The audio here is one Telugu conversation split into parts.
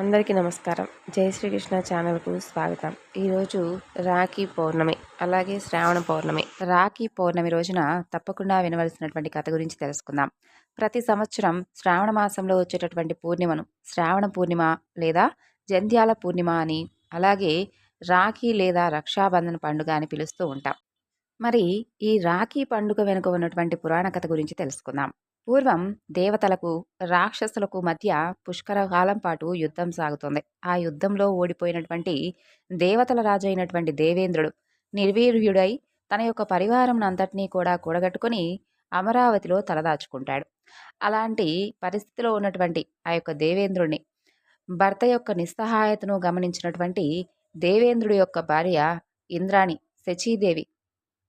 అందరికీ నమస్కారం. జై శ్రీకృష్ణ ఛానల్కు స్వాగతం. ఈరోజు రాఖీ పౌర్ణమి అలాగే శ్రావణ పౌర్ణమి. రాఖీ పౌర్ణమి రోజున తప్పకుండా వినవలసినటువంటి కథ గురించి తెలుసుకుందాం. ప్రతి సంవత్సరం శ్రావణ మాసంలో వచ్చేటటువంటి పూర్ణిమను శ్రావణ పూర్ణిమ లేదా జంధ్యాల పూర్ణిమ అని అలాగే రాఖీ లేదా రక్షాబంధన పండుగ అని పిలుస్తూ ఉంటాం. మరి ఈ రాఖీ పండుగ వెనుక ఉన్నటువంటి పురాణ కథ గురించి తెలుసుకుందాం. పూర్వం దేవతలకు రాక్షసులకు మధ్య పుష్కర కాలం పాటు యుద్ధం సాగుతుంది. ఆ యుద్ధంలో ఓడిపోయినటువంటి దేవతల రాజు అయినటువంటి దేవేంద్రుడు నిర్వీర్యుడై తన యొక్క పరివారం అంతటినీ కూడా కూడగట్టుకుని అమరావతిలో తలదాచుకుంటాడు. అలాంటి పరిస్థితిలో ఉన్నటువంటి ఆ యొక్క దేవేంద్రుడిని భర్త యొక్క నిస్సహాయతను గమనించినటువంటి దేవేంద్రుడి యొక్క భార్య ఇంద్రాణి శచీదేవి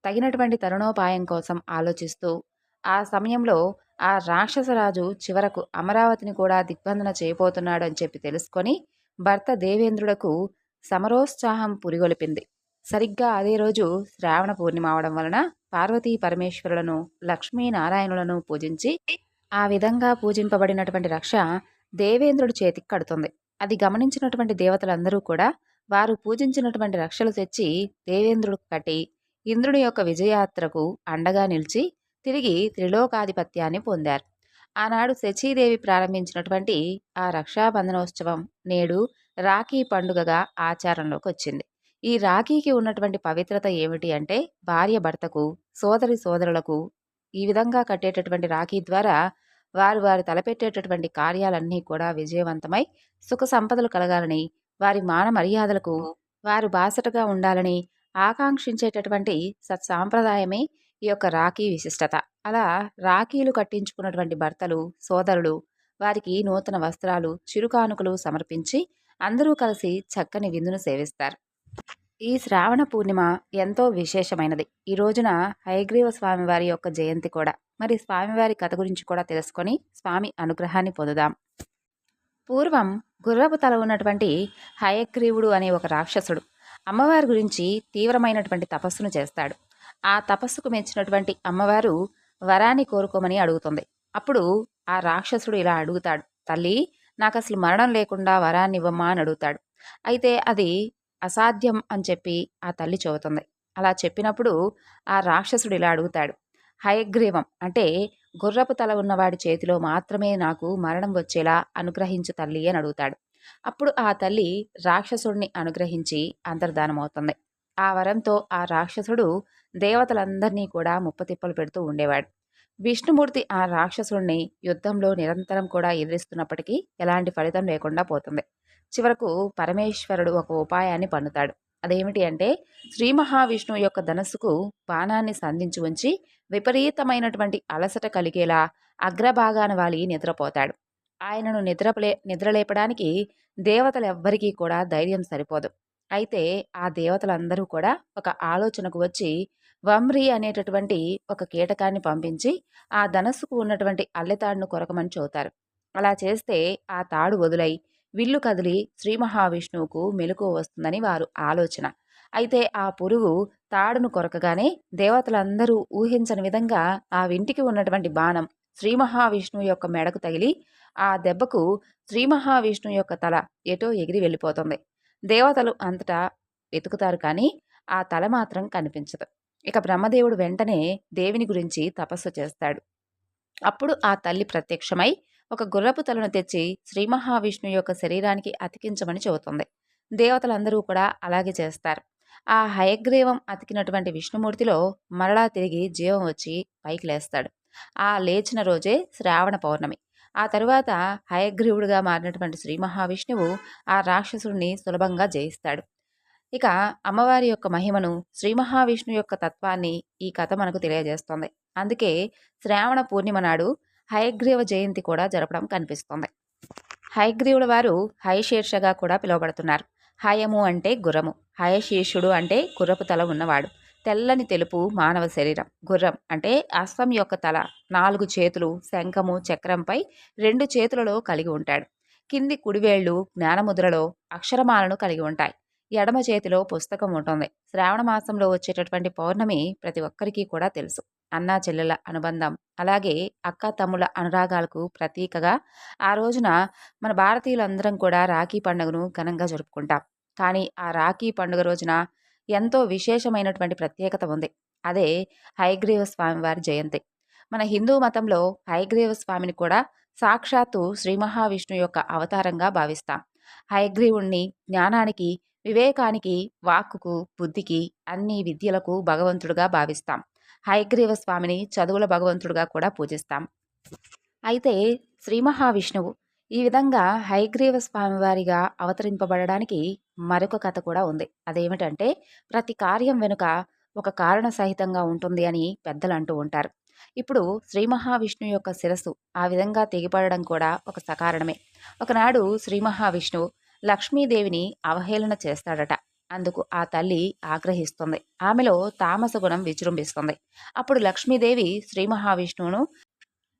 తగినటువంటి తరుణోపాయం కోసం ఆలోచిస్తూ ఆ సమయంలో ఆ రాక్షసరాజు చివరకు అమరావతిని కూడా దిగ్బంధన చేయబోతున్నాడు అని చెప్పి తెలుసుకొని భర్త దేవేంద్రుడకు సమరోత్సాహం పురిగొలిపింది. సరిగ్గా అదే రోజు శ్రావణ పూర్ణిమ అవడం వలన పార్వతీ పరమేశ్వరులను లక్ష్మీనారాయణులను పూజించి ఆ విధంగా పూజింపబడినటువంటి రక్ష దేవేంద్రుడి చేతికి కడుతుంది. అది గమనించినటువంటి దేవతలందరూ కూడా వారు పూజించినటువంటి రక్షలు తెచ్చి దేవేంద్రుడికి కట్టి ఇంద్రుడి యొక్క విజయాత్రకు అండగా నిలిచి తిరిగి త్రిలోకాధిపత్యాన్ని పొందారు. ఆనాడు శచీదేవి ప్రారంభించినటువంటి ఆ రక్షాబంధనోత్సవం నేడు రాఖీ పండుగగా ఆచారంలోకి వచ్చింది ఈ రాఖీకి ఉన్నటువంటి పవిత్రత ఏమిటి అంటే భార్య భర్తకు సోదరి సోదరులకు ఈ విధంగా కట్టేటటువంటి రాఖీ ద్వారా వారు వారు తలపెట్టేటటువంటి కార్యాలన్నీ కూడా విజయవంతమై సుఖ సంపదలు కలగాలని వారి మాన మర్యాదలకు వారు బాసటగా ఉండాలని ఆకాంక్షించేటటువంటి సత్సాంప్రదాయమే ఈ యొక్క రాఖీ విశిష్టత. అలా రాఖీలు కట్టించుకున్నటువంటి భర్తలు సోదరులు వారికి నూతన వస్త్రాలు చిరుకానుకలు సమర్పించి అందరూ కలిసి చక్కని విందును సేవిస్తారు. ఈ శ్రావణ పూర్ణిమ ఎంతో విశేషమైనది. ఈ రోజున హయగ్రీవ స్వామివారి యొక్క జయంతి కూడా. మరి స్వామివారి కథ గురించి కూడా తెలుసుకొని స్వామి అనుగ్రహాన్ని పొందుదాం. పూర్వం గుర్రపు తల ఉన్నటువంటి హయగ్రీవుడు అనే ఒక రాక్షసుడు అమ్మవారి గురించి తీవ్రమైనటువంటి తపస్సును చేస్తాడు. ఆ తపస్సుకు మెచ్చినటువంటి అమ్మవారు వరాన్ని కోరుకోమని అడుగుతుంది. అప్పుడు ఆ రాక్షసుడు ఇలా అడుగుతాడు తల్లి నాకు అసలు మరణం లేకుండా వరాన్ని ఇవ్వమ్మా అని అడుగుతాడు. అయితే అది అసాధ్యం అని చెప్పి ఆ తల్లి చెబుతుంది. అలా చెప్పినప్పుడు ఆ రాక్షసుడు ఇలా అడుగుతాడు హయగ్రీవం అంటే గుర్రపు తల ఉన్నవాడి చేతిలో మాత్రమే నాకు మరణం వచ్చేలా అనుగ్రహించు తల్లి అని అడుగుతాడు. అప్పుడు ఆ తల్లి రాక్షసుడిని అనుగ్రహించి అంతర్ధానమవుతుంది. ఆ వరంతో ఆ రాక్షసుడు దేవతలందరినీ కూడా ముప్పతిప్పలు పెడుతూ ఉండేవాడు. విష్ణుమూర్తి ఆ రాక్షసుడిని యుద్ధంలో నిరంతరం కూడా ఎదిరిస్తున్నప్పటికీ ఎలాంటి ఫలితం లేకుండా పోతుంది. చివరకు పరమేశ్వరుడు ఒక ఉపాయాన్ని పన్నుతాడు. అదేమిటి అంటే శ్రీ మహావిష్ణువు యొక్క ధనస్సుకు బాణాన్ని సంధించి ఉంచి విపరీతమైనటువంటి అలసట కలిగేలా అగ్రభాగాన వాలి నిద్రపోతాడు. ఆయనను నిద్రలే నిద్రలేపడానికి దేవతలెవ్వరికీ కూడా ధైర్యం సరిపోదు. అయితే ఆ దేవతలందరూ కూడా ఒక ఆలోచనకు వచ్చి వమ్రి అనేటటువంటి ఒక కీటకాన్ని పంపించి ఆ ధనస్సుకు ఉన్నటువంటి అల్లెతాడును కొరకమని చూతారు అలా చేస్తే ఆ తాడు వదులై విల్లు కదిలి శ్రీ మహావిష్ణువుకు మెలకు వస్తుందని వారు ఆలోచన. అయితే ఆ పురుగు తాడును కొరకగానే దేవతలందరూ ఊహించని విధంగా ఆ వింటికి ఉన్నటువంటి బాణం శ్రీ మహావిష్ణువు యొక్క మెడకు తగిలి ఆ దెబ్బకు శ్రీ మహావిష్ణువు యొక్క తల ఎటో ఎగిరి వెళ్ళిపోతుంది. దేవతలు అంతటా వెతుకుతారు కానీ ఆ తల మాత్రం కనిపించదు. ఇక బ్రహ్మదేవుడు వెంటనే దేవిని గురించి తపస్సు చేస్తాడు. అప్పుడు ఆ తల్లి ప్రత్యక్షమై ఒక గుర్రపు తలను తెచ్చి శ్రీ మహావిష్ణు యొక్క శరీరానికి అతికించమని చెబుతుంది. దేవతలందరూ కూడా అలాగే చేస్తారు. ఆ హయగ్రీవం అతికినటువంటి విష్ణుమూర్తిలో మరలా తిరిగి జీవం వచ్చి పైకి లేస్తాడు. ఆ లేచిన రోజే శ్రావణ పౌర్ణమి. ఆ తరువాత హయగ్రీవుడిగా మారినటువంటి శ్రీ మహావిష్ణువు ఆ రాక్షసుడిని సులభంగా జయిస్తాడు. ఇక అమ్మవారి యొక్క మహిమను శ్రీ మహావిష్ణు యొక్క తత్వాన్ని ఈ కథ మనకు తెలియజేస్తుంది. అందుకే శ్రావణ పూర్ణిమ నాడు హయగ్రీవ జయంతి కూడా జరపడం కనిపిస్తుంది. హయగ్రీవుల వారు హయశీర్షగా కూడా పిలువబడుతున్నారు. హయము అంటే గుర్రము. హయశీర్షుడు అంటే గుర్రపు తల ఉన్నవాడు. తెల్లని తెలుపు మానవ శరీరం. గుర్రం అంటే అశ్వం యొక్క తల. నాలుగు చేతులు శంఖము చక్రంపై రెండు చేతులలో కలిగి ఉంటాడు. కింది కుడివేళ్ళు జ్ఞానముద్రలో అక్షరమాలను కలిగి ఉంటాయి. ఎడమ చేతిలో పుస్తకం ఉంటుంది. శ్రావణ మాసంలో వచ్చేటటువంటి పౌర్ణమి ప్రతి ఒక్కరికి కూడా తెలుసు. అన్నా చెల్లెల అనుబంధం. అలాగే అక్క తమ్ముల అనురాగాలకు ప్రతీకగా ఆ రోజున మన భారతీయులందరం కూడా రాఖీ పండుగను ఘనంగా జరుపుకుంటాం. కానీ ఆ రాఖీ పండుగ రోజున ఎంతో విశేషమైనటువంటి ప్రత్యేకత ఉంది. అదే హైగ్రీవ స్వామివారి జయంతి. మన హిందూ మతంలో హైగ్రీవ స్వామిని కూడా సాక్షాత్తు శ్రీ మహావిష్ణు యొక్క అవతారంగా భావిస్తాం. హయగ్రీవుణ్ణి జ్ఞానానికి వివేకానికి వాక్కుకు బుద్ధికి అన్ని విద్యలకు భగవంతుడుగా భావిస్తాం. హయగ్రీవ స్వామిని చదువుల భగవంతుడుగా కూడా పూజిస్తాం. అయితే శ్రీ మహావిష్ణువు ఈ విధంగా హైగ్రీవ స్వామివారిగా అవతరింపబడడానికి మరొక కథ కూడా ఉంది. అదేమిటంటే ప్రతి కార్యం వెనుక ఒక కారణ సహితంగా ఉంటుంది అని పెద్దలు అంటూ ఉంటారు. ఇప్పుడు శ్రీ మహావిష్ణువు యొక్క శిరస్సు ఆ విధంగా తెగిపడడం కూడా ఒక సకారణమే. ఒకనాడు శ్రీ మహావిష్ణువు లక్ష్మీదేవిని అవహేళన చేస్తాడట. అందుకు ఆ తల్లి ఆగ్రహిస్తుంది. ఆమెలో తామస గుణం విజృంభిస్తుంది. అప్పుడు లక్ష్మీదేవి శ్రీ మహావిష్ణువును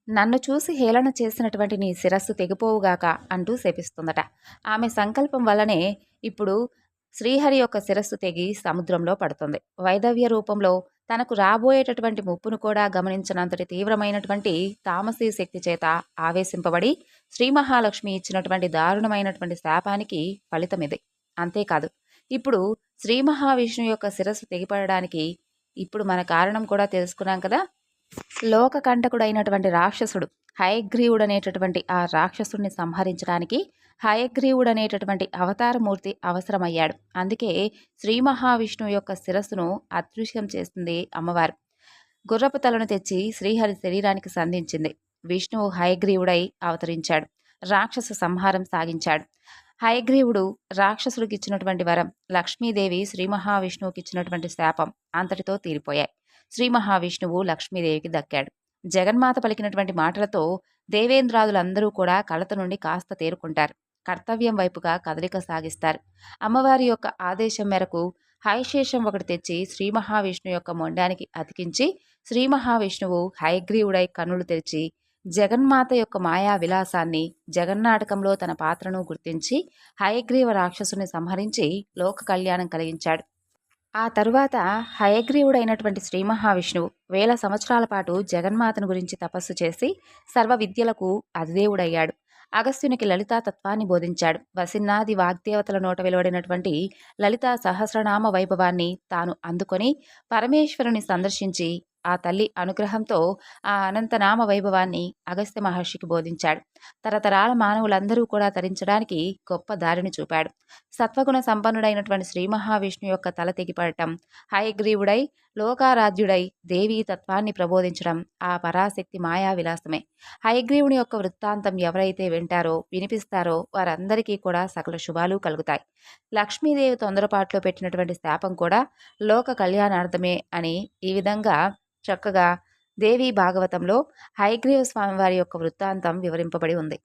నన్ను చూసి హేళన చేసినటువంటి నీ శిరస్సు తెగిపోవుగాక అంటూ శపిస్తుందట. ఆమె సంకల్పం వల్లనే ఇప్పుడు శ్రీహరి యొక్క శిరస్సు తెగి సముద్రంలో పడుతుంది. వైదవ్య రూపంలో తనకు రాబోయేటటువంటి ముప్పును కూడా గమనించినంతటి తీవ్రమైనటువంటి తామసీ శక్తి చేత ఆవేశింపబడి శ్రీ మహాలక్ష్మి ఇచ్చినటువంటి దారుణమైనటువంటి శాపానికి ఫలితం ఇది. అంతేకాదు ఇప్పుడు శ్రీ మహావిష్ణువు యొక్క శిరస్సు తెగిపడడానికి ఇప్పుడు మన కారణం కూడా తెలుసుకున్నాం కదా? లోకకంటకుడైనటువంటి రాక్షసుడు హయగ్రీవుడు అనేటటువంటి ఆ రాక్షసుడిని సంహరించడానికి హయగ్రీవుడు అనేటటువంటి అవతారమూర్తి అవసరమయ్యాడు. అందుకే శ్రీ మహావిష్ణువు యొక్క శిరస్సును అదృశ్యం చేస్తుంది అమ్మవారు. గుర్రపు తలను తెచ్చి శ్రీహరి శరీరానికి సంధించింది. విష్ణువు హయగ్రీవుడై అవతరించాడు. రాక్షస సంహారం సాగించాడు. హయగ్రీవుడు రాక్షసుడికి ఇచ్చినటువంటి వరం లక్ష్మీదేవి శ్రీ మహావిష్ణువుకి ఇచ్చినటువంటి శాపం అంతటితో తీరిపోయాయి. శ్రీ మహావిష్ణువు లక్ష్మీదేవికి దక్కాడు. జగన్మాత పలికినటువంటి మాటలతో దేవేంద్రాదులందరూ కూడా కలత నుండి కాస్త తేరుకుంటారు. కర్తవ్యం వైపుగా కదలిక సాగిస్తారు. అమ్మవారి యొక్క ఆదేశం మేరకు హైశేషం ఒకటి తెచ్చి శ్రీ మహావిష్ణు యొక్క మొండానికి అతికించి శ్రీ మహావిష్ణువు హైగ్రీవుడై కన్నులు తెరిచి జగన్మాత యొక్క మాయా విలాసాన్ని జగన్నాటకంలో తన పాత్రను గుర్తించి హయగ్రీవ రాక్షసుని సంహరించి లోక కళ్యాణం కలిగించాడు. ఆ తరువాత హయగ్రీవుడైనటువంటి శ్రీ మహావిష్ణువు వేల సంవత్సరాల పాటు జగన్మాతను గురించి తపస్సు చేసి సర్వ విద్యలకు అధిదేవుడయ్యాడు. అగస్త్యునికి లలితా తత్వాన్ని బోధించాడు. వసిన్నాది వాగ్దేవతల నోట వెలువడినటువంటి లలితా సహస్రనామ వైభవాన్ని తాను అందుకొని పరమేశ్వరుని సందర్శించి ఆ తల్లి అనుగ్రహంతో ఆ అనంతనామ వైభవాన్ని అగస్త్య మహర్షికి బోధించాడు. తరతరాల మానవులందరూ కూడా తరించడానికి గొప్ప దారిని చూపాడు. సత్వగుణ సంపన్నుడైనటువంటి శ్రీ మహావిష్ణు యొక్క తల తెగిపడటం హయగ్రీవుడై లోకారాధ్యుడై దేవీ తత్వాన్ని ప్రబోధించడం ఆ పరాశక్తి మాయా విలాసమే. హయగ్రీవుని యొక్క వృత్తాంతం ఎవరైతే వింటారో వినిపిస్తారో వారందరికీ కూడా సకల శుభాలు కలుగుతాయి. లక్ష్మీదేవి తొందరపాట్లో పెట్టినటువంటి శాపం కూడా లోక కళ్యాణార్థమే అని ఈ విధంగా చక్కగా దేవి భాగవతంలో హయగ్రీవ స్వామివారి యొక్క వృత్తాంతం వివరింపబడి ఉంది.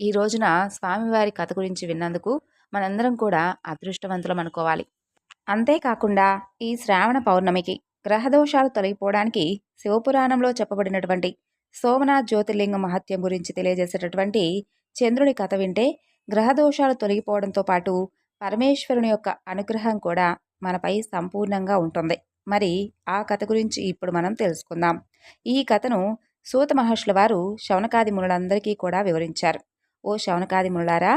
ఈ రోజున స్వామివారి కథ గురించి విన్నందుకు మనందరం కూడా అదృష్టవంతులం అనుకోవాలి. అంతేకాకుండా ఈ శ్రావణ పౌర్ణమికి గ్రహదోషాలు తొలగిపోవడానికి శివపురాణంలో చెప్పబడినటువంటి సోమనాథ్ జ్యోతిర్లింగ మహత్యం గురించి తెలియజేసేటటువంటి చంద్రుని కథ వింటే గ్రహదోషాలు తొలగిపోవడంతో పాటు పరమేశ్వరుని యొక్క అనుగ్రహం కూడా మనపై సంపూర్ణంగా ఉంటుంది. మరి ఆ కథ గురించి ఇప్పుడు మనం తెలుసుకుందాం. ఈ కథను సూత మహర్షుల వారు శవనకాది మునులందరికీ కూడా వివరించారు. ఓ శవనకాది మునులారా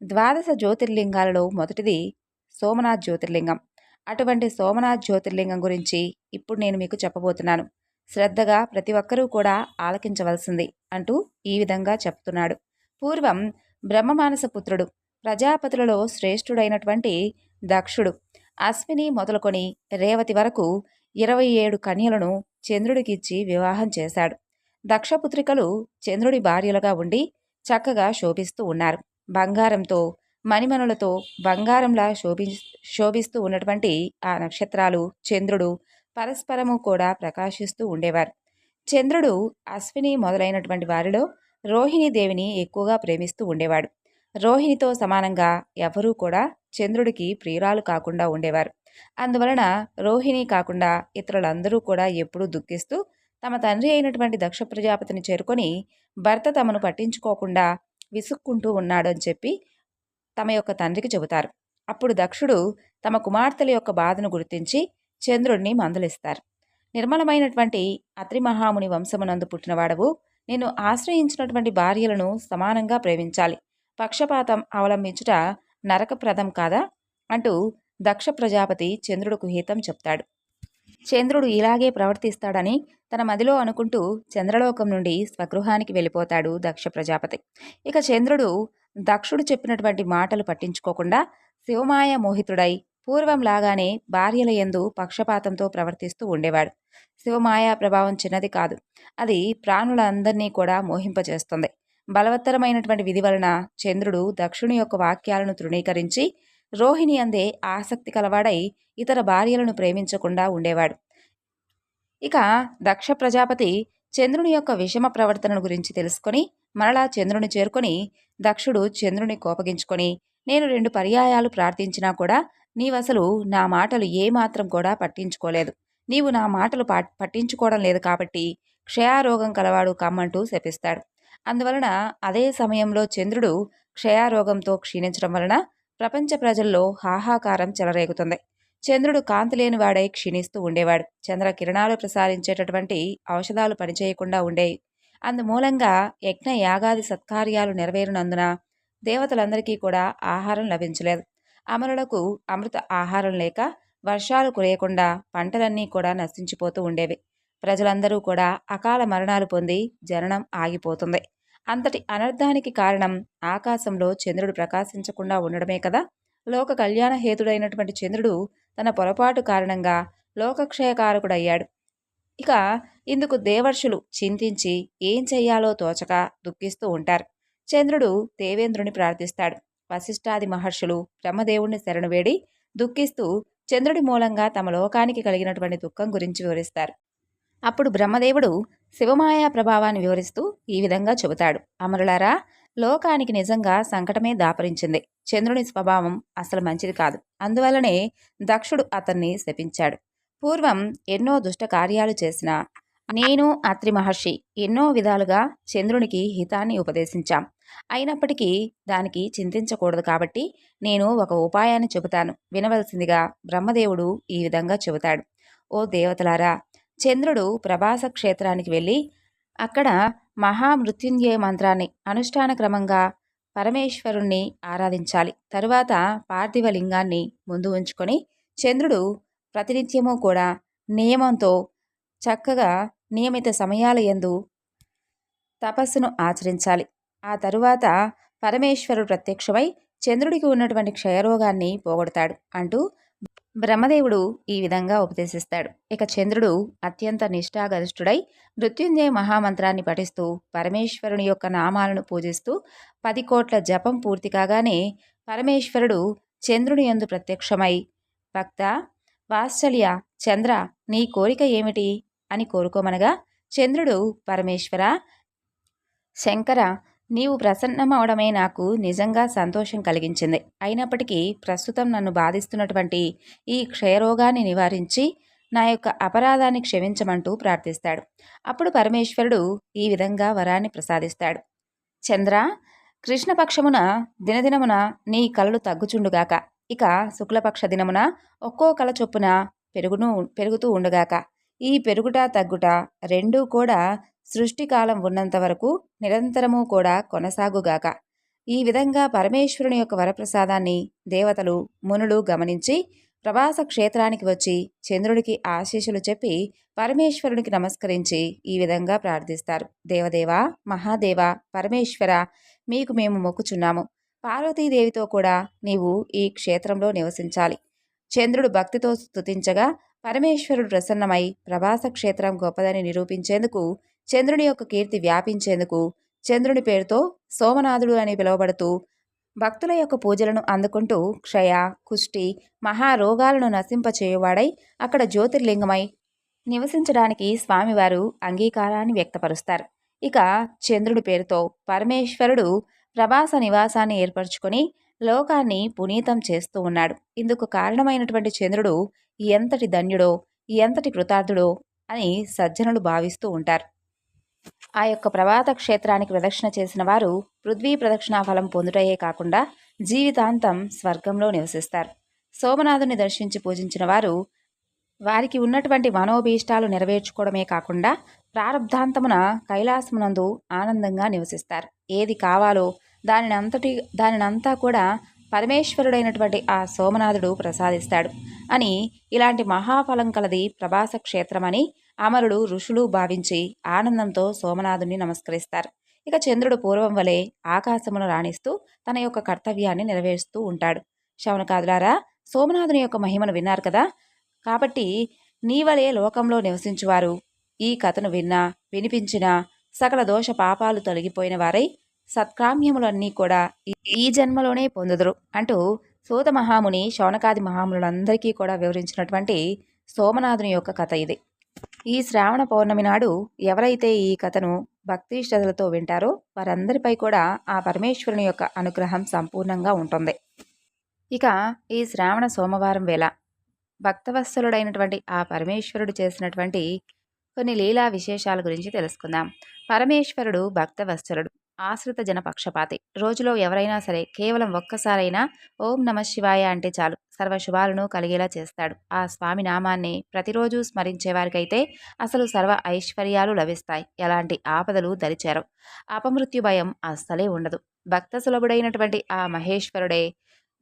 ద్వాదశ జ్యోతిర్లింగాలలో మొదటిది సోమనాథ్ జ్యోతిర్లింగం. అటువంటి సోమనాథ్ జ్యోతిర్లింగం గురించి ఇప్పుడు నేను మీకు చెప్పబోతున్నాను. శ్రద్ధగా ప్రతి ఒక్కరూ కూడా ఆలకించవలసింది అంటూ ఈ విధంగా చెప్తున్నాడు. పూర్వం బ్రహ్మమానస పుత్రుడు ప్రజాపతులలో శ్రేష్ఠుడైనటువంటి దక్షుడు అశ్విని మొదలుకొని రేవతి వరకు ఇరవై ఏడు కన్యలను చంద్రుడికిచ్చి వివాహం చేశాడు. దక్షపుత్రికలు చంద్రుడి భార్యలుగా ఉండి చక్కగా శోభిస్తూ ఉన్నారు. బంగారంతో మణిమణులతో బంగారంలా శోభి శోభిస్తూ ఉన్నటువంటి ఆ నక్షత్రాలు చంద్రుడు పరస్పరము కూడా ప్రకాశిస్తూ ఉండేవారు. చంద్రుడు అశ్విని మొదలైనటువంటి వారిలో రోహిణి దేవిని ఎక్కువగా ప్రేమిస్తూ ఉండేవాడు. రోహిణితో సమానంగా ఎవరూ కూడా చంద్రుడికి ప్రియురాలు కాకుండా ఉండేవారు. అందువలన రోహిణి కాకుండా ఇతరులందరూ కూడా ఎప్పుడూ దుఃఖిస్తూ తమ తండ్రి అయినటువంటి దక్ష ప్రజాపతిని చేరుకొని భర్త తమను పట్టించుకోకుండా విసుక్కుంటూ ఉన్నాడని చెప్పి తమ యొక్క తండ్రికి చెబుతారు. అప్పుడు దక్షుడు తమ కుమార్తెల యొక్క బాధను గుర్తించి చంద్రుడిని మందలిస్తారు. నిర్మలమైనటువంటి అత్రి మహాముని వంశమునందు పుట్టినవాడవు నేను ఆశ్రయించినటువంటి భార్యలను సమానంగా ప్రేమించాలి. పక్షపాతం అవలంబించుట నరకప్రదం కాదా? అంటూ దక్ష ప్రజాపతి చంద్రుడుకు హితం చెప్తాడు. చంద్రుడు ఇలాగే ప్రవర్తిస్తాడని తన మదిలో అనుకుంటూ చంద్రలోకం నుండి స్వగృహానికి వెళ్ళిపోతాడు దక్ష ప్రజాపతి. ఇక చంద్రుడు దక్షుడు చెప్పినటువంటి మాటలు పట్టించుకోకుండా శివమాయ మోహితుడై పూర్వంలాగానే భార్యల ఎందు పక్షపాతంతో ప్రవర్తిస్తూ ఉండేవాడు. శివమాయా ప్రభావం చిన్నది కాదు. అది ప్రాణులందరినీ కూడా మోహింపజేస్తుంది. బలవత్తరమైనటువంటి విధి వలన చంద్రుడు దక్షుని యొక్క వాక్యాలను తృణీకరించి రోహిణి అందే ఆసక్తి కలవాడై ఇతర భార్యలను ప్రేమించకుండా ఉండేవాడు. ఇక దక్ష ప్రజాపతి చంద్రుని యొక్క విషమ ప్రవర్తనను గురించి తెలుసుకొని మరలా చంద్రుని చేరుకొని దక్షుడు చంద్రుని కోపగించుకొని నేను రెండు పర్యాయాలు ప్రార్థించినా కూడా నీవసలు నా మాటలు ఏమాత్రం కూడా పట్టించుకోలేదు. నీవు నా మాటలు పట్టించుకోవడం లేదు కాబట్టి క్షయారోగం కలవాడు కమ్మంటూ శపిస్తాడు. అందువలన అదే సమయంలో చంద్రుడు క్షయారోగంతో క్షీణించడం వలన ప్రపంచ ప్రజల్లో హాహాకారం చెలరేగుతుంది. చంద్రుడు కాంతి లేనివాడై క్షీణిస్తూ ఉండేవాడు. చంద్ర కిరణాలు ప్రసారించేటటువంటి ఔషధాలు పనిచేయకుండా ఉండేవి అందుమూలంగా యజ్ఞ యాగాది సత్కార్యాలు నెరవేరునందున దేవతలందరికీ కూడా ఆహారం లభించలేదు. అమరులకు అమృత ఆహారం లేక వర్షాలు కురేయకుండా పంటలన్నీ కూడా నశించిపోతూ ఉండేవి. ప్రజలందరూ కూడా అకాల మరణాలు పొంది జననం ఆగిపోతుంది. అంతటి అనర్థానికి కారణం ఆకాశంలో చంద్రుడు ప్రకాశించకుండా ఉండడమే కదా! లోక కళ్యాణ హేతుడైనటువంటి చంద్రుడు తన పొరపాటు కారణంగా లోకక్షయకారకుడయ్యాడు. ఇక ఇందుకు దేవర్షులు చింతించి ఏం చెయ్యాలో తోచక దుఃఖిస్తూ ఉంటారు. చంద్రుడు దేవేంద్రుని ప్రార్థిస్తాడు. వశిష్ఠాది మహర్షులు బ్రహ్మదేవుణ్ణి శరణు వేడి దుఃఖిస్తూ చంద్రుడి మూలంగా తమ లోకానికి కలిగినటువంటి దుఃఖం గురించి వివరిస్తారు. అప్పుడు బ్రహ్మదేవుడు శివమాయా ప్రభావాన్ని వివరిస్తూ ఈ విధంగా చెబుతాడు. అమరులారా లోకానికి నిజంగా సంకటమే దాపరించింది. చంద్రుని స్వభావం అసలు మంచిది కాదు. అందువలనే దక్షుడు అతన్ని శపించాడు. పూర్వం ఎన్నో దుష్ట కార్యాలు చేసిన నేను అత్రి మహర్షి ఎన్నో విధాలుగా చంద్రునికి హితాన్ని ఉపదేశించాం. అయినప్పటికీ దానికి చింతించకూడదు కాబట్టి నేను ఒక ఉపాయాన్ని చెబుతాను. వినవలసిందిగా బ్రహ్మదేవుడు ఈ విధంగా చెబుతాడు. ఓ దేవతలారా! చంద్రుడు ప్రభాస క్షేత్రానికి వెళ్ళి అక్కడ మహామృత్యుంజయ మంత్రాన్ని అనుష్ఠాన క్రమంగా పరమేశ్వరుణ్ణి ఆరాధించాలి. తరువాత పార్థివ లింగాన్ని ముందు ఉంచుకొని చంద్రుడు ప్రతినిత్యము కూడా నియమంతో చక్కగా నియమిత సమయాల ఎందు తపస్సును ఆచరించాలి. ఆ తరువాత పరమేశ్వరుడు ప్రత్యక్షమై చంద్రుడికి ఉన్నటువంటి క్షయరోగాన్ని పోగొడతాడు అంటూ బ్రహ్మదేవుడు ఈ విధంగా ఉపదేశిస్తాడు. ఇక చంద్రుడు అత్యంత నిష్ఠాగరిష్ఠుడై మృత్యుంజయ మహామంత్రాన్ని పఠిస్తూ పరమేశ్వరుని యొక్క నామాలను పూజిస్తూ పది కోట్ల జపం పూర్తి కాగానే పరమేశ్వరుడు చంద్రుని యందు ప్రత్యక్షమై భక్త వాత్సల్య చంద్ర నీ కోరిక ఏమిటి? అని కోరుకోమనగా చంద్రుడు పరమేశ్వర శంకర నీవు ప్రసన్నమవడమే నాకు నిజంగా సంతోషం కలిగించింది. అయినప్పటికీ ప్రస్తుతం నన్ను బాధిస్తున్నటువంటి ఈ క్షయరోగాన్ని నివారించి నా యొక్క అపరాధాన్ని క్షమించమంటూ ప్రార్థిస్తాడు. అప్పుడు పరమేశ్వరుడు ఈ విధంగా వరాన్ని ప్రసాదిస్తాడు. చంద్ర కృష్ణపక్షమున దినదినమున నీ కలలు తగ్గుచుండుగాక. ఇక శుక్లపక్ష దినమున ఒక్కో కళ చొప్పున పెరుగును పెరుగుతూ ఉండుగాక. ఈ పెరుగుట తగ్గుట రెండూ కూడా సృష్టికాలం ఉన్నంత వరకు నిరంతరము కూడా కొనసాగుగాక. ఈ విధంగా పరమేశ్వరుని యొక్క వరప్రసాదాన్ని దేవతలు మునులు గమనించి ప్రభాస క్షేత్రానికి వచ్చి చంద్రుడికి ఆశీస్సులు చెప్పి పరమేశ్వరునికి నమస్కరించి ఈ విధంగా ప్రార్థిస్తారు. దేవదేవ మహాదేవ పరమేశ్వర మీకు మేము మొక్కుచున్నాము. పార్వతీదేవితో కూడా నీవు ఈ క్షేత్రంలో నివసించాలి. చంద్రుడు భక్తితో స్తుతించగా పరమేశ్వరుడు ప్రసన్నమై ప్రభాస క్షేత్రం గొప్పదని నిరూపించేందుకు చంద్రుని యొక్క కీర్తి వ్యాపించేందుకు చంద్రుని పేరుతో సోమనాథుడు అని పిలువబడుతూ భక్తుల యొక్క పూజలను అందుకుంటూ క్షయ కుష్టి మహారోగాలను నశింపచేయువాడై అక్కడ జ్యోతిర్లింగమై నివసించడానికి స్వామివారు అంగీకారాన్ని వ్యక్తపరుస్తారు. ఇక చంద్రుడి పేరుతో పరమేశ్వరుడు ప్రభాస నివాసాన్ని ఏర్పరచుకొని లోకాన్ని పునీతం చేస్తూ ఉన్నాడు. ఇందుకు కారణమైనటువంటి చంద్రుడు ఎంతటి ధన్యుడో ఎంతటి కృతార్థుడో అని సజ్జనులు భావిస్తూ ఉంటారు. ఆ యొక్క ప్రభాత క్షేత్రానికి ప్రదక్షిణ చేసిన వారు పృథ్వీ ప్రదక్షిణా ఫలం పొందుటయే కాకుండా జీవితాంతం స్వర్గంలో నివసిస్తారు. సోమనాథుని దర్శించి పూజించిన వారు వారికి ఉన్నటువంటి మనోభీష్టాలు నెరవేర్చుకోవడమే కాకుండా ప్రారంధాంతమున కైలాసమునందు ఆనందంగా నివసిస్తారు. ఏది కావాలో దానినంతటి దానినంతా కూడా పరమేశ్వరుడైనటువంటి ఆ సోమనాథుడు ప్రసాదిస్తాడు అని ఇలాంటి మహాఫలం కలది ప్రభాస క్షేత్రమని అమరుడు ఋషులు భావించి ఆనందంతో సోమనాథుని నమస్కరిస్తారు. ఇక చంద్రుడు పూర్వం వలె ఆకాశమును రాణిస్తూ తన యొక్క కర్తవ్యాన్ని నెరవేరుస్తూ ఉంటాడు. శవనకాదులారా సోమనాథుని యొక్క మహిమను విన్నారు కదా? కాబట్టి నీవలే లోకంలో నివసించువారు. ఈ కథను విన్నా వినిపించినా సకల దోష పాపాలు తొలగిపోయిన వారై సత్కామ్యములన్నీ కూడా ఈ జన్మలోనే పొందుదురు. అంటూ సూత మహాముని శౌనకాది మహాములందరికీ కూడా వివరించినటువంటి సోమనాథుని యొక్క కథ ఇది. ఈ శ్రావణ పౌర్ణమి నాడు ఎవరైతే ఈ కథను భక్తి శ్రద్ధలతో వింటారో వారందరిపై కూడా ఆ పరమేశ్వరుని యొక్క అనుగ్రహం సంపూర్ణంగా ఉంటుంది. ఇక ఈ శ్రావణ సోమవారం వేళ భక్తవత్సలుడైనటువంటి ఆ పరమేశ్వరుడు చేసినటువంటి కొన్ని లీలా విశేషాల గురించి తెలుసుకుందాం. పరమేశ్వరుడు భక్తవత్సలుడు. ఆశ్రిత జనపక్షపాతి. రోజులో ఎవరైనా సరే కేవలం ఒక్కసారైనా ఓం నమ శివాయ అంటే చాలు. సర్వ శుభాలను కలిగేలా చేస్తాడు. ఆ స్వామి నామాన్ని ప్రతిరోజు స్మరించేవారికైతే అసలు సర్వ ఐశ్వర్యాలు లభిస్తాయి. ఎలాంటి ఆపదలు దరిచేరవు. అపమృత్యు భయం అస్సలే ఉండదు. భక్త సులభుడైనటువంటి ఆ మహేశ్వరుడే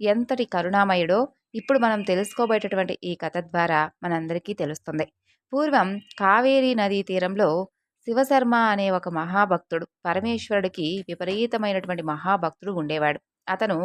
ఎంతటి కరుణామయుడో ఇప్పుడు మనం తెలుసుకోబోయేటటువంటి ఈ కథ ద్వారా మనందరికీ తెలుస్తుంది. పూర్వం కావేరీ నదీ తీరంలో శివశర్మ అనే ఒక మహాభక్తుడు. పరమేశ్వరుడికి విపరీతమైనటువంటి మహాభక్తుడు ఉండేవాడు. అతను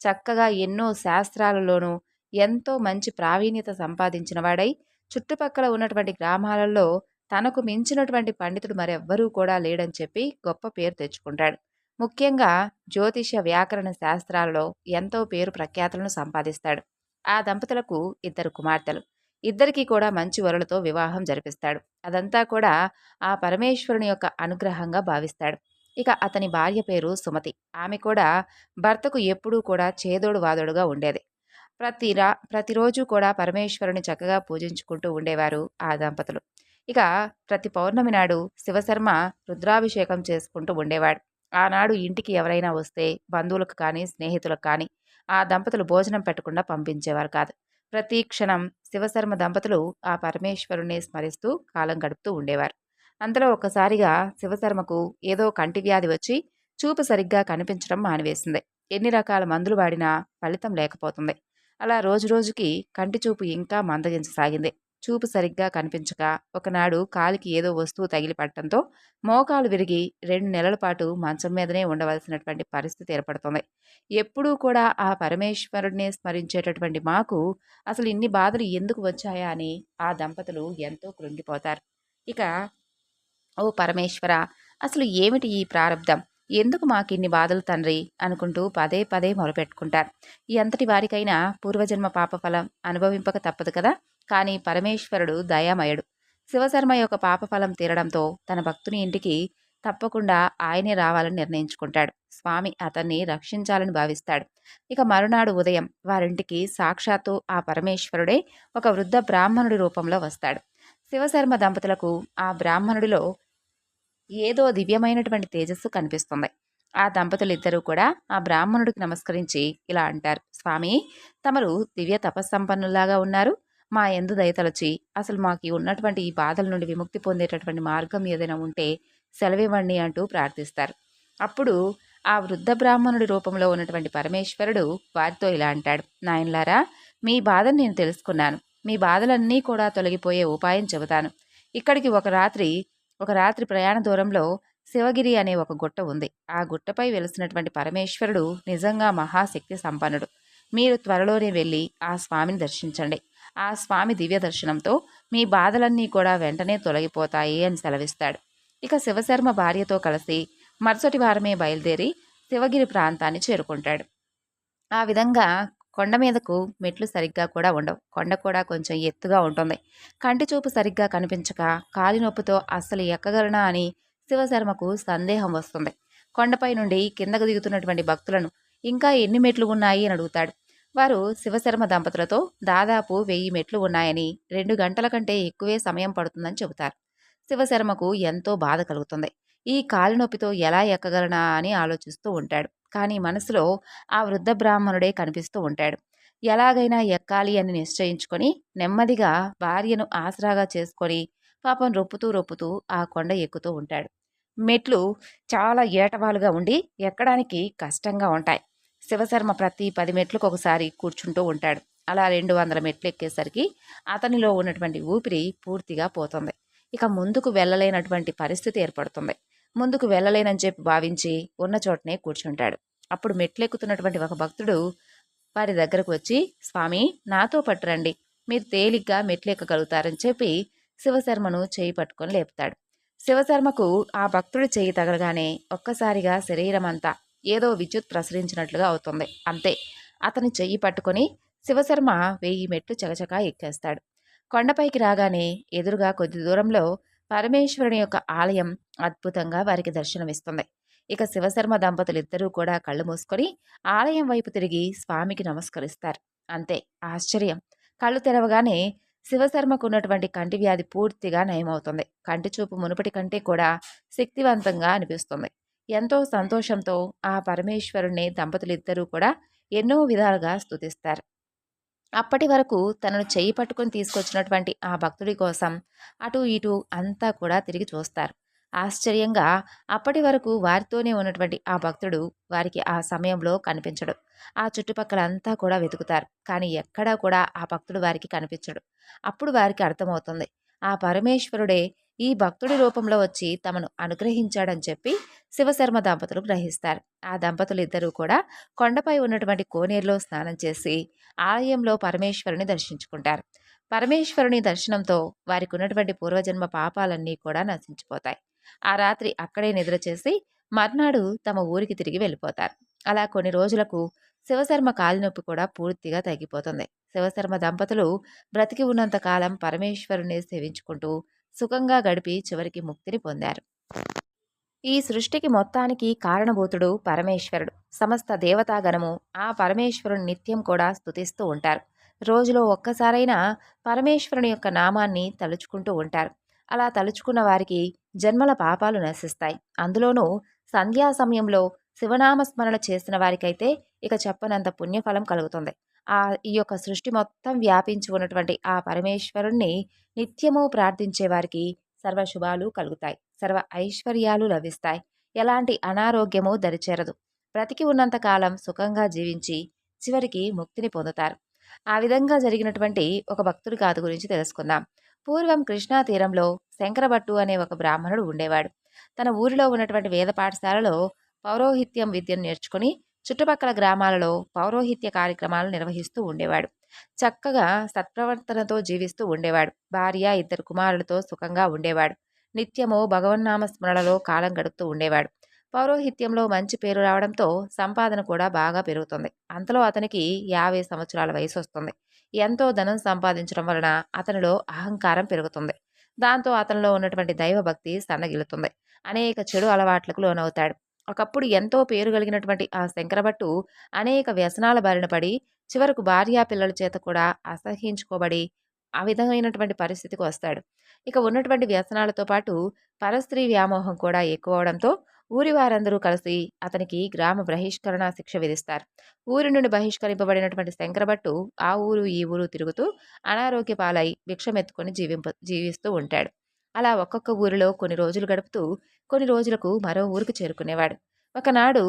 చక్కగా ఎన్నో శాస్త్రాలలోనూ ఎంతో మంచి ప్రావీణ్యత సంపాదించిన వాడై చుట్టుపక్కల ఉన్నటువంటి గ్రామాలలో తనకు మించినటువంటి పండితుడు మరెవ్వరూ కూడా లేడని చెప్పి గొప్ప పేరు తెచ్చుకుంటాడు. ముఖ్యంగా జ్యోతిష వ్యాకరణ శాస్త్రాలలో ఎంతో పేరు ప్రఖ్యాతులను సంపాదిస్తాడు. ఆ దంపతులకు ఇద్దరు కుమార్తెలు. ఇద్దరికీ కూడా మంచి వరులతో వివాహం జరిపిస్తాడు. అదంతా కూడా ఆ పరమేశ్వరుని యొక్క అనుగ్రహంగా భావిస్తాడు. ఇక అతని భార్య పేరు సుమతి. ఆమె కూడా భర్తకు ఎప్పుడూ కూడా చేదోడు వాదోడుగా ఉండేది. ప్రతి రా ప్రతిరోజు కూడా పరమేశ్వరుని చక్కగా పూజించుకుంటూ ఉండేవారు ఆ దంపతులు. ఇక ప్రతి పౌర్ణమి నాడు శివశర్మ రుద్రాభిషేకం చేసుకుంటూ ఉండేవాడు. ఆనాడు ఇంటికి ఎవరైనా వస్తే బంధువులకు కానీ స్నేహితులకు కానీ ఆ దంపతులు భోజనం పెట్టకుండా పంపించేవారు కాదు. ప్రతి క్షణం శివశర్మ దంపతులు ఆ పరమేశ్వరుణ్ణి స్మరిస్తూ కాలం గడుపుతూ ఉండేవారు. అంతలో ఒక్కసారిగా శివశర్మకు ఏదో కంటి వ్యాధి వచ్చి చూపు సరిగ్గా కనిపించడం మానివేసింది. ఎన్ని రకాల మందులు వాడినా ఫలితం లేకపోతుంది. అలా రోజురోజుకి కంటి చూపు ఇంకా మందగించసాగింది. చూపు సరిగ్గా కనిపించక ఒకనాడు కాలికి ఏదో వస్తువు తగిలి పట్టడంతో మోకాలు విరిగి రెండు నెలల పాటు మంచం మీదనే ఉండవలసినటువంటి పరిస్థితి ఏర్పడుతుంది. ఎప్పుడూ కూడా ఆ పరమేశ్వరుడిని స్మరించేటటువంటి మాకు అసలు ఇన్ని బాధలు ఎందుకు వచ్చాయా అని ఆ దంపతులు ఎంతో కృంగిపోతారు. ఇక ఓ పరమేశ్వర అసలు ఏమిటి ఈ ప్రారంధం ఎందుకు మాకు ఇన్ని బాధలు తండ్రి? అనుకుంటూ పదే పదే మొరపెట్టుకుంటారు. ఎంతటి వారికైనా పూర్వజన్మ పాపఫలం అనుభవింపక తప్పదు కదా? కానీ పరమేశ్వరుడు దయామయుడు. శివశర్మ యొక్క పాపఫలం తీరడంతో తన భక్తుని ఇంటికి తప్పకుండా ఆయనే రావాలని నిర్ణయించుకుంటాడు. స్వామి అతన్ని రక్షించాలని భావిస్తాడు. ఇక మరునాడు ఉదయం వారింటికి సాక్షాత్తు ఆ పరమేశ్వరుడే ఒక వృద్ధ బ్రాహ్మణుడి రూపంలో వస్తాడు. శివశర్మ దంపతులకు ఆ బ్రాహ్మణుడిలో ఏదో దివ్యమైనటువంటి తేజస్సు కనిపిస్తుంది. ఆ దంపతులు ఇద్దరూ కూడా ఆ బ్రాహ్మణుడికి నమస్కరించి ఇలా అంటారు. స్వామి తమరు దివ్య తపస్సంపన్నులాగా ఉన్నారు. మా ఎందు దయతలచి అసలు మాకు ఉన్నటువంటి ఈ బాధల నుండి విముక్తి పొందేటటువంటి మార్గం ఏదైనా ఉంటే సెలవివ్వండి అంటూ ప్రార్థిస్తారు. అప్పుడు ఆ వృద్ధ బ్రాహ్మణుడి రూపంలో ఉన్నటువంటి పరమేశ్వరుడు వారితో ఇలా అంటాడు నాయనలారా మీ బాధను నేను తెలుసుకున్నాను. మీ బాధలన్నీ కూడా తొలగిపోయే ఉపాయం చెబుతాను. ఇక్కడికి ఒక రాత్రి ఒక రాత్రి ప్రయాణ దూరంలో శివగిరి అనే ఒక గుట్ట ఉంది. ఆ గుట్టపై వెలిసినటువంటి పరమేశ్వరుడు నిజంగా మహాశక్తి సంపన్నుడు. మీరు త్వరలోనే వెళ్ళి ఆ స్వామిని దర్శించండి. ఆ స్వామి దివ్య దర్శనంతో మీ బాధలన్నీ కూడా వెంటనే తొలగిపోతాయి అని సెలవిస్తాడు. ఇక శివశర్మ భార్యతో కలిసి మరుసటి వారమే బయలుదేరి శివగిరి ప్రాంతాన్ని చేరుకుంటాడు. ఆ విధంగా కొండ మీదకు మెట్లు సరిగ్గా కూడా ఉండవు. కొండ కూడా కొంచెం ఎత్తుగా ఉంటుంది. కంటి చూపు సరిగ్గా కనిపించక కాలి నొప్పితో అస్సలు ఎక్కగలనా అని శివశర్మకు సందేహం వస్తుంది. కొండపై నుండి కిందకు దిగుతున్నటువంటి భక్తులను ఇంకా ఎన్ని మెట్లు ఉన్నాయి? అని అడుగుతాడు. వారు శివశర్మ దంపతులతో దాదాపు వెయ్యి మెట్లు ఉన్నాయని రెండు గంటల కంటే ఎక్కువే సమయం పడుతుందని చెబుతారు. శివశర్మకు ఎంతో బాధ కలుగుతుంది. ఈ కాలినొప్పితో ఎలా ఎక్కగలనా అని ఆలోచిస్తూ ఉంటాడు. కానీ మనసులో ఆ వృద్ధ బ్రాహ్మణుడే కనిపిస్తూ ఉంటాడు. ఎలాగైనా ఎక్కాలి అని నిశ్చయించుకొని నెమ్మదిగా భార్యను ఆసరాగా చేసుకొని పాపం రొప్పుతూ రొప్పుతూ ఆ కొండ ఎక్కుతూ ఉంటాడు. మెట్లు చాలా ఏటవాలుగా ఉండి ఎక్కడానికి కష్టంగా ఉంటాయి. శివశర్మ ప్రతి పది మెట్లకు ఒకసారి కూర్చుంటూ ఉంటాడు. అలా రెండు వందల మెట్లు ఎక్కేసరికి అతనిలో ఉన్నటువంటి ఊపిరి పూర్తిగా పోతుంది. ఇక ముందుకు వెళ్ళలేనటువంటి పరిస్థితి ఏర్పడుతుంది. ముందుకు వెళ్ళలేనని చెప్పి భావించి ఉన్న చోటనే కూర్చుంటాడు. అప్పుడు మెట్లెక్కుతున్నటువంటి ఒక భక్తుడు వారి దగ్గరకు వచ్చి స్వామి నాతో పట్టురండి మీరు తేలిగ్గా మెట్లెక్కగలుగుతారని చెప్పి శివశర్మను చేయి పట్టుకొని లేపుతాడు. శివశర్మకు ఆ భక్తుడి చేయి తగలగానే ఒక్కసారిగా శరీరం అంతా ఏదో విద్యుత్ ప్రసరించినట్లుగా అవుతుంది. అంతే. అతని చెయ్యి పట్టుకొని శివశర్మ వెయ్యి మెట్లు చకచకా ఎక్కేస్తాడు. కొండపైకి రాగానే ఎదురుగా కొద్ది దూరంలో పరమేశ్వరుని యొక్క ఆలయం అద్భుతంగా వారికి దర్శనమిస్తుంది. ఇక శివశర్మ దంపతులు ఇద్దరూ కూడా కళ్ళు మూసుకొని ఆలయం వైపు తిరిగి స్వామికి నమస్కరిస్తారు. అంతే. ఆశ్చర్యం. కళ్ళు తెరవగానే శివశర్మకు ఉన్నటువంటి కంటి వ్యాధి పూర్తిగా నయమవుతుంది. కంటి చూపు మునుపటి కంటే కూడా శక్తివంతంగా అనిపిస్తుంది. ఎంతో సంతోషంతో ఆ పరమేశ్వరుణ్ణి దంపతులిద్దరూ కూడా ఎన్నో విధాలుగా స్తుతిస్తారు. అప్పటి వరకు తనను చెయ్యి పట్టుకొని తీసుకొచ్చినటువంటి ఆ భక్తుడి కోసం అటు ఇటు అంతా కూడా తిరిగి చూస్తారు. ఆశ్చర్యంగా అప్పటి వరకు వారితోనే ఉన్నటువంటి ఆ భక్తుడు వారికి ఆ సమయంలో కనిపించడు. ఆ చుట్టుపక్కల అంతా కూడా వెతుకుతారు. కానీ ఎక్కడా కూడా ఆ భక్తుడు వారికి కనిపించడు. అప్పుడు వారికి అర్థమవుతుంది. ఆ పరమేశ్వరుడే ఈ భక్తుడి రూపంలో వచ్చి తమను అనుగ్రహించాడని చెప్పి శివశర్మ దంపతులు గ్రహిస్తారు. ఆ దంపతులు ఇద్దరూ కూడా కొండపై ఉన్నటువంటి కోనేరులో స్నానం చేసి ఆలయంలో పరమేశ్వరుని దర్శించుకుంటారు. పరమేశ్వరుని దర్శనంతో వారికి ఉన్నటువంటి పూర్వజన్మ పాపాలన్నీ కూడా నశించిపోతాయి. ఆ రాత్రి అక్కడే నిద్ర చేసి మర్నాడు తమ ఊరికి తిరిగి వెళ్ళిపోతారు. అలా కొన్ని రోజులకు శివశర్మ కాలినొప్పి కూడా పూర్తిగా తగ్గిపోతుంది. శివశర్మ దంపతులు బ్రతికి ఉన్నంత కాలం పరమేశ్వరుని సేవించుకుంటూ సుఖంగా గడిపి చివరికి ముక్తిని పొందారు. ఈ సృష్టికి మొత్తానికి కారణభూతుడు పరమేశ్వరుడు. సమస్త దేవతాగణము ఆ పరమేశ్వరుని నిత్యం కూడా స్తుతిస్తూ ఉంటారు. రోజులో ఒక్కసారైనా పరమేశ్వరుని యొక్క నామాన్ని తలుచుకుంటూ ఉంటారు. అలా తలుచుకున్న వారికి జన్మల పాపాలు నశిస్తాయి. అందులోనూ సంధ్యా సమయంలో శివనామస్మరణ చేసిన వారికైతే ఇక చెప్పనంత పుణ్యఫలం కలుగుతుంది. ఆ ఈ యొక్క సృష్టి మొత్తం వ్యాపించి ఉన్నటువంటి ఆ పరమేశ్వరుణ్ణి నిత్యము ప్రార్థించే వారికి సర్వశుభాలు కలుగుతాయి. సర్వ ఐశ్వర్యాలు లభిస్తాయి. ఎలాంటి అనారోగ్యము దరిచేరదు. బ్రతికి ఉన్నంతకాలం సుఖంగా జీవించి చివరికి ముక్తిని పొందుతారు. ఆ విధంగా జరిగినటువంటి ఒక భక్తుడి గాథ గురించి తెలుసుకుందాం. పూర్వం కృష్ణా తీరంలో శంకరభట్టు అనే ఒక బ్రాహ్మణుడు ఉండేవాడు. తన ఊరిలో ఉన్నటువంటి వేద పాఠశాలలో పౌరోహిత్యం విద్యను నేర్చుకుని చుట్టుపక్కల గ్రామాలలో పౌరోహిత్య కార్యక్రమాలు నిర్వహిస్తూ ఉండేవాడు. చక్కగా సత్ప్రవర్తనతో జీవిస్తూ ఉండేవాడు. భార్య ఇద్దరు కుమారులతో సుఖంగా ఉండేవాడు. నిత్యము భగవన్నామ స్మరణలో కాలం గడుపుతూ ఉండేవాడు. పౌరోహిత్యంలో మంచి పేరు రావడంతో సంపాదన కూడా బాగా పెరుగుతుంది. అంతలో అతనికి యాభై సంవత్సరాల వయసు వస్తుంది ఎంతో ధనం సంపాదించడం వలన అతనిలో అహంకారం పెరుగుతుంది. దాంతో అతనిలో ఉన్నటువంటి దైవభక్తి సన్నగిలుతుంది అనేక చెడు అలవాట్లకు లోనవుతాడు. ఒకప్పుడు ఎంతో పేరు కలిగినటువంటి ఆ శంకరభట్టు అనేక వ్యసనాల బారిన పడి చివరకు భార్యా పిల్లల చేత కూడా అసహించుకోబడి ఆ విధమైనటువంటి పరిస్థితికి వస్తాడు. ఇక ఉన్నటువంటి వ్యసనాలతో పాటు పరస్త్రీ వ్యామోహం కూడా ఎక్కువ అవడంతో ఊరి వారందరూ కలిసి అతనికి గ్రామ బహిష్కరణ శిక్ష విధిస్తారు. ఊరి నుండి బహిష్కరింపబడినటువంటి శంకరభట్టు ఆ ఊరు ఈ ఊరు తిరుగుతూ అనారోగ్య పాలై భిక్షమెత్తుకొని జీవింప జీవిస్తూ ఉంటాడు. అలా ఒక్కొక్క ఊరిలో కొన్ని రోజులు గడుపుతూ కొన్ని రోజులకు మరో ఊరికి చేరుకునేవాడు. ఒకనాడు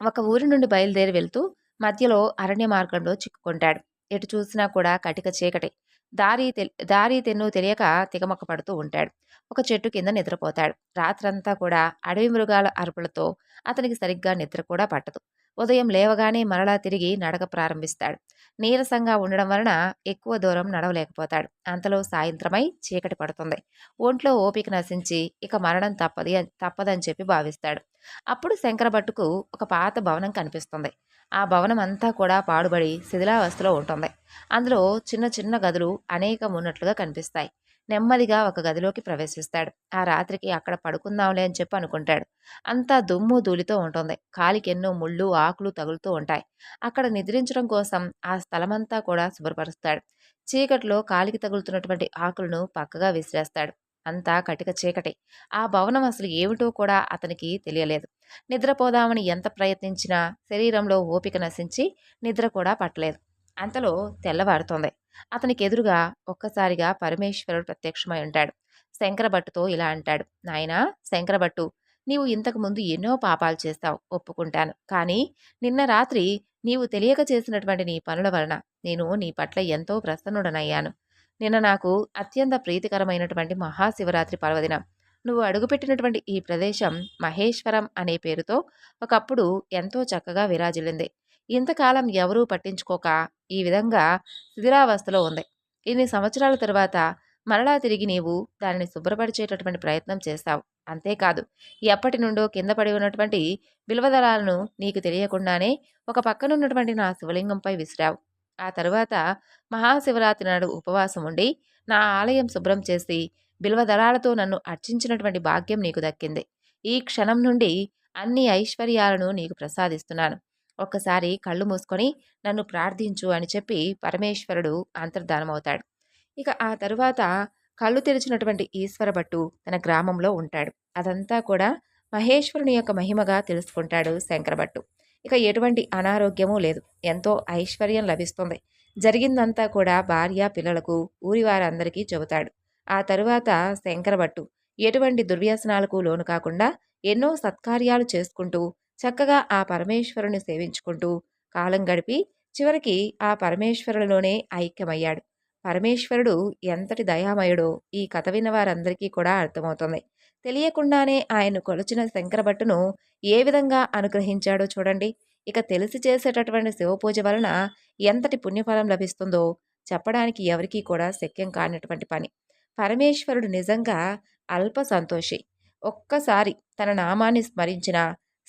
ఒక ఊరి నుండి బయలుదేరి వెళ్తూ మధ్యలో అరణ్య మార్గంలో చిక్కుకుంటాడు. ఎటు చూసినా కూడా కటిక చీకటి. దారి దారి తెన్ను తెలియక తికమక్క పడుతూ ఉంటాడు. ఒక చెట్టు కింద నిద్రపోతాడు. రాత్రంతా కూడా అడవి మృగాల అరుపులతో అతనికి సరిగ్గా నిద్ర కూడా పట్టదు. ఉదయం లేవగానే మరలా తిరిగి నడక ప్రారంభిస్తాడు. నీరసంగా ఉండడం వలన ఎక్కువ దూరం నడవలేకపోతాడు. అంతలో సాయంత్రమై చీకటి పడుతుంది. ఒంట్లో ఓపిక నశించి ఇక మరణం తప్పది తప్పదని చెప్పి భావిస్తాడు. అప్పుడు శంకరభట్టుకు ఒక పాత భవనం కనిపిస్తుంది. ఆ భవనం అంతా కూడా పాడుబడి శిథిలావస్థలో ఉంటుంది. అందులో చిన్న చిన్న గదులు అనేకం ఉన్నట్లుగా కనిపిస్తాయి. నెమ్మదిగా ఒక గదిలోకి ప్రవేశిస్తాడు. ఆ రాత్రికి అక్కడ పడుకుందాంలే అని చెప్పి అనుకుంటాడు. అంతా దుమ్ము ధూళితో ఉంటుంది. కాలికి ఎన్నో ముళ్ళు ఆకులు తగులుతూ ఉంటాయి. అక్కడ నిద్రించడం కోసం ఆ స్థలమంతా కూడా శుభ్రపరుస్తాడు. చీకట్లో కాలికి తగులుతున్నటువంటి ఆకులను పక్కగా విసిరేస్తాడు. అంతా కటిక చీకటి. ఆ భవనం అసలు ఏమిటో కూడా అతనికి తెలియలేదు. నిద్రపోదామని ఎంత ప్రయత్నించినా శరీరంలో ఓపిక నశించి నిద్ర కూడా పట్టలేదు. అంతలో తెల్లవారుతోంది. అతనికి ఎదురుగా ఒక్కసారిగా పరమేశ్వరుడు ప్రత్యక్షమై ఉంటాడు. శంకరభట్టుతో ఇలా అంటాడు నాయనా శంకరభట్టు నీవు ఇంతకు ముందు ఎన్నో పాపాలు చేస్తావు ఒప్పుకుంటాను. కానీ నిన్న రాత్రి నీవు తెలియక చేసినటువంటి నీ పనుల వలన నేను నీ పట్ల ఎంతో ప్రసన్నుడనయ్యాను. నిన్న నాకు అత్యంత ప్రీతికరమైనటువంటి మహాశివరాత్రి పర్వదినం. నువ్వు అడుగుపెట్టినటువంటి ఈ ప్రదేశం మహేశ్వరం అనే పేరుతో ఒకప్పుడు ఎంతో చక్కగా విరాజిల్లింది. ఇంతకాలం ఎవరూ పట్టించుకోక ఈ విధంగా శిథిరావస్థలో ఉంది. ఇన్ని సంవత్సరాల తరువాత మరలా తిరిగి నీవు దానిని శుభ్రపరిచేటటువంటి ప్రయత్నం చేస్తావు. అంతేకాదు ఎప్పటి నుండో కింద పడి ఉన్నటువంటి బిల్వదళాలను నీకు తెలియకుండానే ఒక పక్కనున్నటువంటి నా శివలింగంపై విసిరావు. ఆ తరువాత మహాశివరాత్రి నాడు ఉపవాసం ఉండి నా ఆలయం శుభ్రం చేసి బిల్వదళాలతో నన్ను అర్చించినటువంటి భాగ్యం నీకు దక్కింది. ఈ క్షణం నుండి అన్ని ఐశ్వర్యాలను నీకు ప్రసాదిస్తున్నాను. ఒక్కసారి కళ్ళు మూసుకొని నన్ను ప్రార్థించు అని చెప్పి పరమేశ్వరుడు అంతర్ధానమవుతాడు. ఇక ఆ తరువాత కళ్ళు తెరిచినటువంటి ఈశ్వర భట్టు తన గ్రామంలో ఉంటాడు. అదంతా కూడా మహేశ్వరుని యొక్క మహిమగా తెలుసుకుంటాడు శంకరభట్టు ఇక ఎటువంటి అనారోగ్యమూ లేదు. ఎంతో ఐశ్వర్యం లభిస్తుంది. జరిగిందంతా కూడా భార్య పిల్లలకు ఊరి వారందరికీ చెబుతాడు. ఆ తరువాత శంకరభట్టు ఎటువంటి దుర్వ్యసనాలకు లోను కాకుండా ఎన్నో సత్కార్యాలు చేసుకుంటూ చక్కగా ఆ పరమేశ్వరుని సేవించుకుంటూ కాలం గడిపి చివరికి ఆ పరమేశ్వరులోనే ఐక్యమయ్యాడు. పరమేశ్వరుడు ఎంతటి దయామయుడో ఈ కథ విన్న వారందరికీ కూడా అర్థమవుతుంది. తెలియకుండానే ఆయన కొలిచిన శంకరభట్టును ఏ విధంగా అనుగ్రహించాడో చూడండి. ఇక తెలిసి చేసేటటువంటి శివపూజ వలన ఎంతటి పుణ్యఫలం లభిస్తుందో చెప్పడానికి ఎవరికీ కూడా శక్యం కానటువంటి పని. పరమేశ్వరుడు నిజంగా అల్ప సంతోషి. ఒక్కసారి తన నామాన్ని స్మరించిన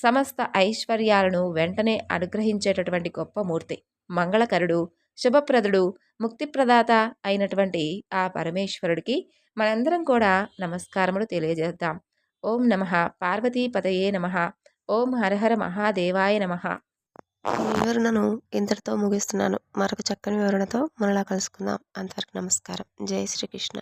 సమస్త ఐశ్వర్యాలను వెంటనే అనుగ్రహించేటటువంటి గొప్ప మూర్తి మంగళకరుడు శుభప్రదుడు ముక్తిప్రదాత అయినటువంటి ఆ పరమేశ్వరుడికి మనందరం కూడా నమస్కారములు తెలియజేద్దాం. ఓం నమ. పార్వతీపతయే నమ. ఓం హరహర మహాదేవాయ నమ. ఈ వివరణను ఇంతటితో ముగిస్తున్నాను. మరొక చక్కని వివరణతో మనలా కలుసుకుందాం. అంతవరకు నమస్కారం. జై శ్రీకృష్ణ.